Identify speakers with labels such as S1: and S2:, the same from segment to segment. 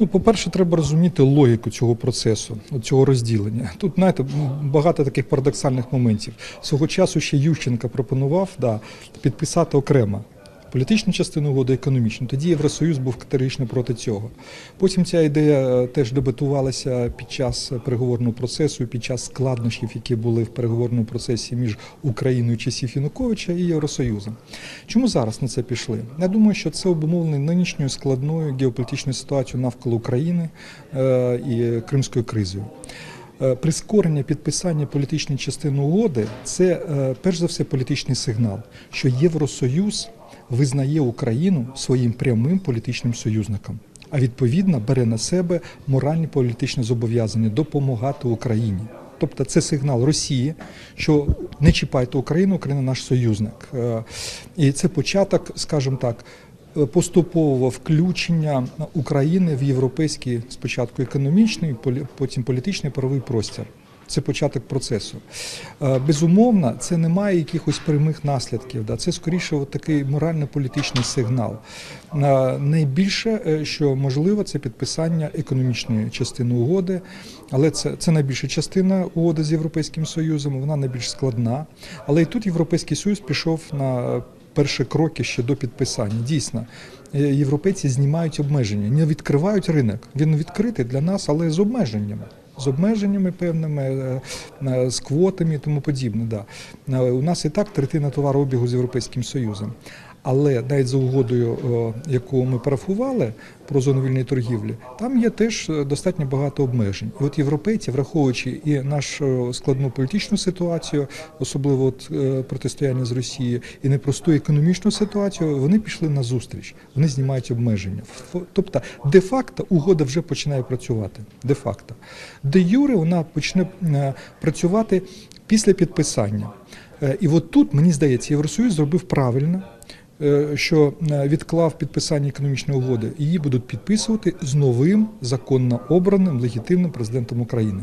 S1: Ну, по-перше, треба розуміти логіку цього процесу, цього розділення. Тут, знаєте, багато таких парадоксальних моментів. Свого часу ще Ющенка пропонував да, підписати окремо політичну частину угоди, економічну. Тоді Євросоюз був категорично проти цього. Потім ця ідея е, теж дебатувалася під час переговорного процесу, під час складнощів, які були в переговорному процесі між Україною часів Януковича і Євросоюзом. Чому зараз на це пішли? Я думаю, що це обумовлено нинішньою складною геополітичною ситуацією навколо України е, і Кримською кризою. Е, Прискорення підписання політичної частини угоди це перш за все політичний сигнал, що Євросоюз визнає Україну своїм прямим політичним союзником, а відповідно бере на себе моральні політичне зобов'язання допомагати Україні. Тобто це сигнал Росії, що не чіпайте Україну, Україна наш союзник. Е, І це початок, скажімо так, поступового включення України в європейський спочатку економічний, потім політичний правовий простір. Це початок процесу. Е, Безумовно, це не має якихось прямих наслідків. Да? Це скоріше от такий морально-політичний сигнал. Е, Найбільше, е, що можливо, це підписання економічної частини угоди, але це, це найбільша частина угоди з Європейським Союзом, вона найбільш складна. Але і тут Європейський Союз пішов на перші кроки ще до підписання. Дійсно, європейці знімають обмеження, не відкривають ринок. Він відкритий для нас, але з обмеженнями. З обмеженнями певними, е, з квотами і тому подібне. Да. У нас і так третина товарообігу з Європейським Союзом. Але навіть за угодою, яку ми парафували про зону вільної торгівлі, там є теж е, достатньо багато обмежень. І от європейці, враховуючи і нашу складну політичну ситуацію, особливо от, е, протистояння з Росією, і непросту економічну ситуацію, вони пішли на зустріч, вони знімають обмеження. Тобто, де-факто угода вже починає працювати. Де-факто. Де юре вона почне е, працювати після підписання. Е, І от тут, мені здається, Євросоюз зробив правильно, е, що е, відклав підписання економічної угоди. Її будуть підписувати з новим законно обраним легітимним президентом України.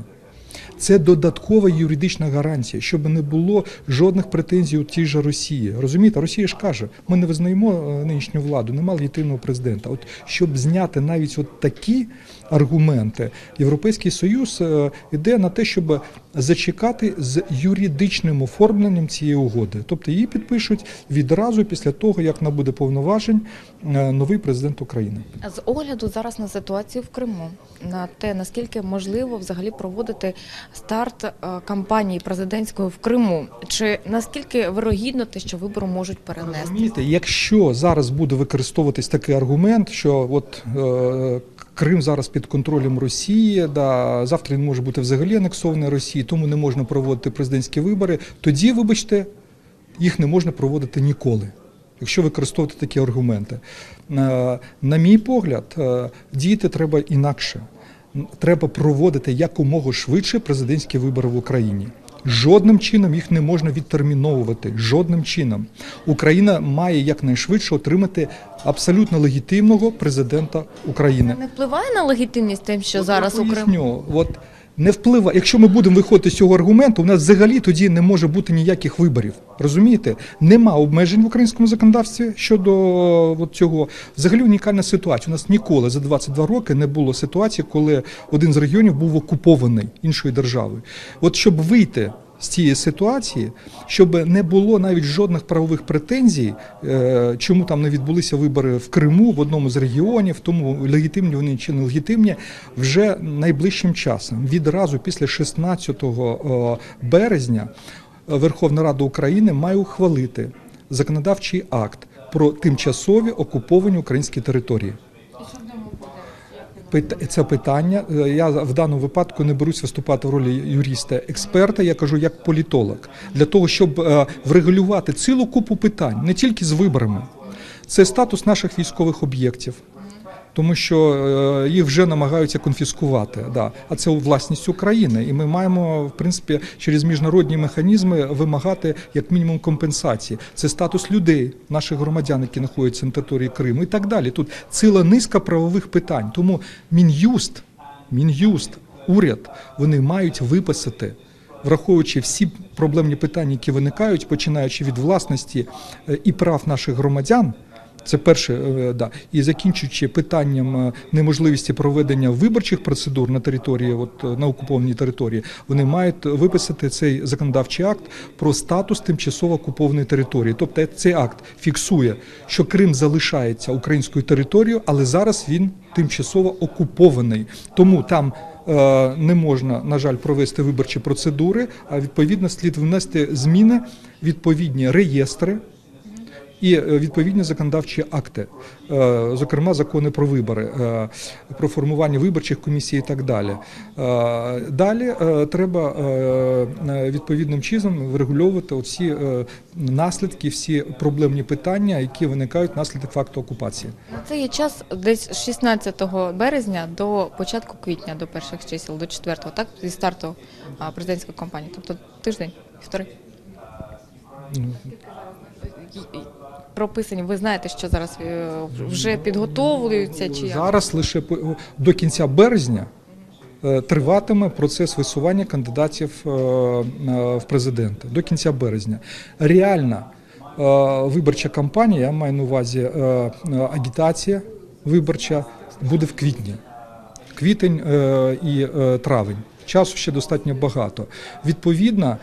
S1: Це додаткова юридична гарантія, щоб не було жодних претензій у тій же Росії. Розумієте, Росія ж каже, ми не визнаємо е, нинішню владу, немає легітимного президента. От щоб зняти навіть от такі аргументи, Європейський Союз е, іде на те, щоб зачекати з юридичним оформленням цієї угоди. Тобто її підпишуть відразу після того, як набуде повноважень е, новий президент України.
S2: З огляду зараз на ситуацію в Криму, на те наскільки можливо взагалі проводити старт е, кампанії президентської в Криму, чи наскільки вирогідно те, що вибори можуть перенести?
S1: Розумієте, якщо зараз буде використовуватись такий аргумент, що от е, Крим зараз під контролем Росії, да, завтра він може бути взагалі анексований Росії, тому не можна проводити президентські вибори, тоді, вибачте, їх не можна проводити ніколи. Якщо використовувати такі аргументи, Е, на мій погляд, е, діяти треба інакше. Треба проводити якомога швидше президентські вибори в Україні. Жодним чином їх не можна відтерміновувати. Жодним чином. Україна має якнайшвидше отримати абсолютно легітимного президента України.
S2: Не впливає на легітимність тим, що
S1: От
S2: зараз
S1: я не впливає. Якщо ми будемо виходити з цього аргументу, у нас взагалі тоді не може бути ніяких виборів. Розумієте? Нема обмежень в українському законодавстві щодо от цього. Взагалі унікальна ситуація. У нас ніколи за 22 роки не було ситуації, коли один з регіонів був окупований іншою державою. От щоб вийти. З цієї ситуації, щоб не було навіть жодних правових претензій, е, чому там не відбулися вибори в Криму в одному з регіонів, тому легітимні вони чи не легітимні, вже найближчим часом, відразу після 16 березня, е, Верховна Рада України має ухвалити законодавчий акт про тимчасові окуповані українські території. Це питання. Я в даному випадку не берусь виступати в ролі юриста-експерта. Я кажу як політолог для того, щоб е, врегулювати цілу купу питань, не тільки з виборами. Це статус наших військових об'єктів, тому що е, їх вже намагаються конфіскувати. Да. А це власність України, і ми маємо в принципі через міжнародні механізми вимагати як мінімум компенсації. Це статус людей, наших громадян, які знаходяться на території Криму, і так далі. Тут ціла низка правових питань. Тому мін'юст, мін'юст, уряд вони мають виписати. Враховуючи всі проблемні питання, які виникають, починаючи від власності е, і прав наших громадян, Це перше, е, да. І закінчуючи питанням е, неможливості проведення виборчих процедур на території, от е, на окупованій території, вони мають виписати цей законодавчий акт про статус тимчасово окупованої території. Тобто цей акт фіксує, що Крим залишається українською територією, але зараз він тимчасово окупований. Тому там. Не можна, на жаль, провести виборчі процедури, а відповідно слід внести зміни, відповідні реєстри, і е, відповідні законодавчі акти, е, зокрема закони про вибори, е, про формування виборчих комісій і так далі. Далі треба відповідним чином врегульовувати всі наслідки, всі проблемні питання, які виникають внаслідок факту окупації.
S2: Це є час десь з 16 березня до початку квітня, до перших чисел, до 4-го, так? Зі старту президентської кампанії. Тобто тиждень, півтори.
S1: Ну,
S2: Прописані, ви знаєте, що зараз е, вже підготовлюються чи?
S1: Зараз лише до кінця березня е, триватиме процес висування кандидатів е, в президенти до кінця березня. Реальна виборча кампанія, я маю на увазі агітація виборча, буде в квітні. Квітень і травень. Часу ще достатньо багато. Відповідно,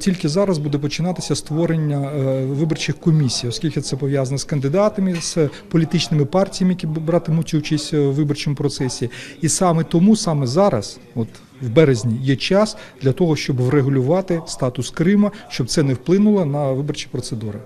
S1: тільки зараз буде починатися створення е, виборчих комісій, оскільки це пов'язано з кандидатами, з політичними партіями, які братимуть участь в виборчому процесі. І саме тому, саме зараз, от в березні, є час для того, щоб врегулювати статус Крима, щоб це не вплинуло на виборчі процедури.